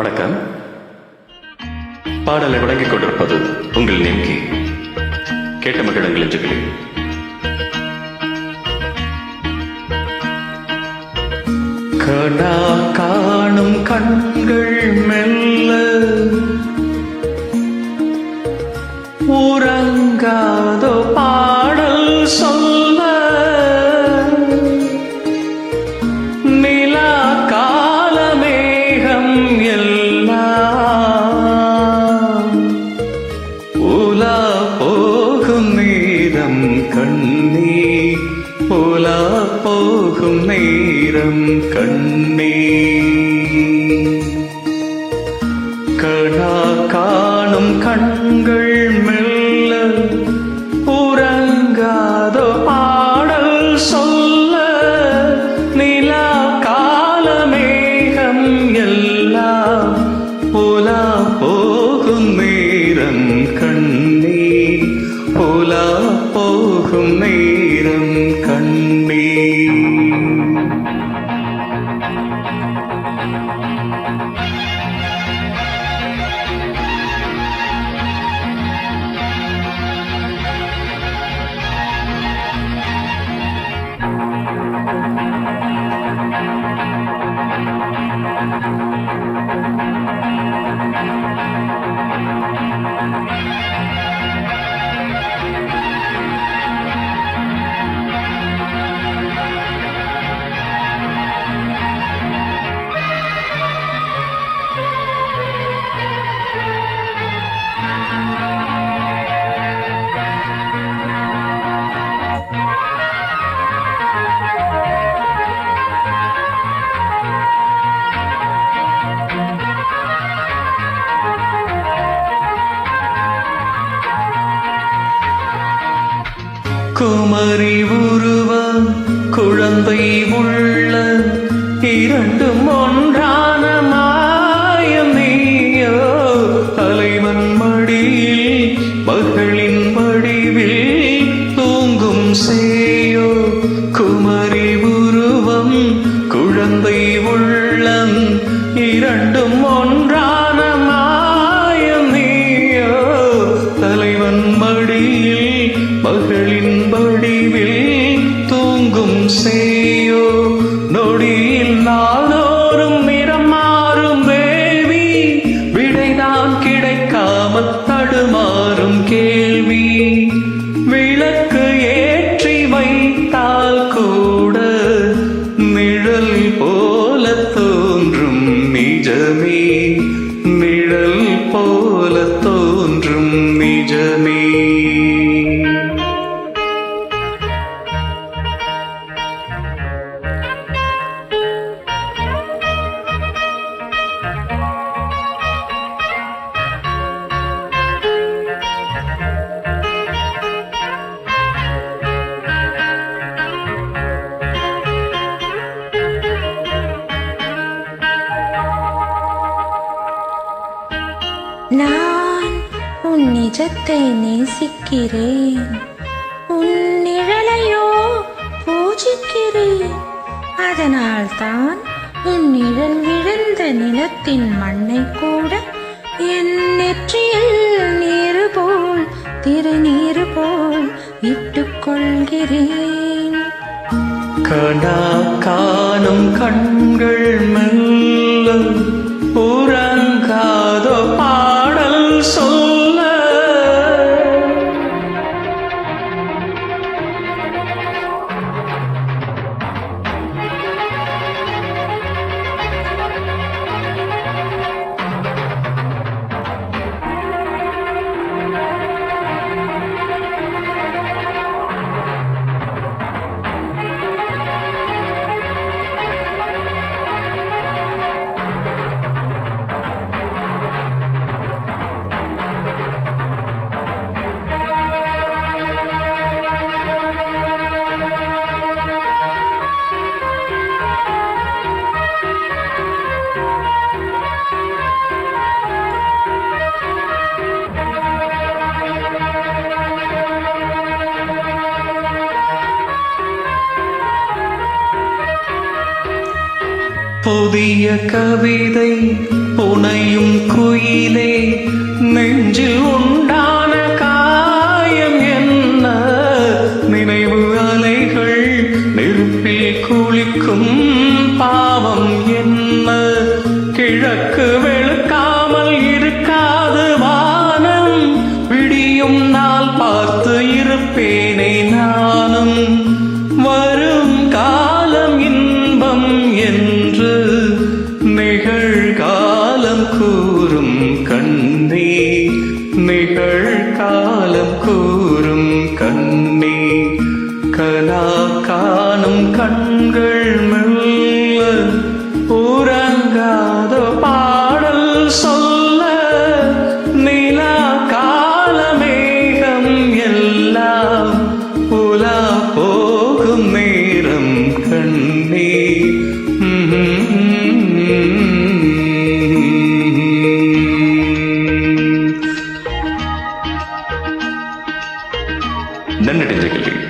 வணக்கம். பாடலை வழங்கிக் கொண்டிருப்பது உங்கள் நேம்கி. கேட்ட மகிழங்கள் என்று கடா காணும் கண்கள் மெல்ல நேரம் கண்ணே. கடா காணும் கண்கள் அன்பை உள்ள நான் உன் நிஜத்தை நேசிக்கிறேன். உன் நிழலையோ பூஜிக்கிறேன். அதனால் தான் உன் நிழல் விழுந்த நிலத்தின் மண்ணை கூட என் நெற்றியில் நீரு போல் திருநீரு போல் இட்டுக்கொள்கிறேன் கடா காணும் கண்கள் புதிய கவிதை புனையும் குயிலே நெஞ்சில் உண்டான கா கூறும் கண்ணே கலா காணும் கண்கள் ദണ്ണിടിഞ്ചകലി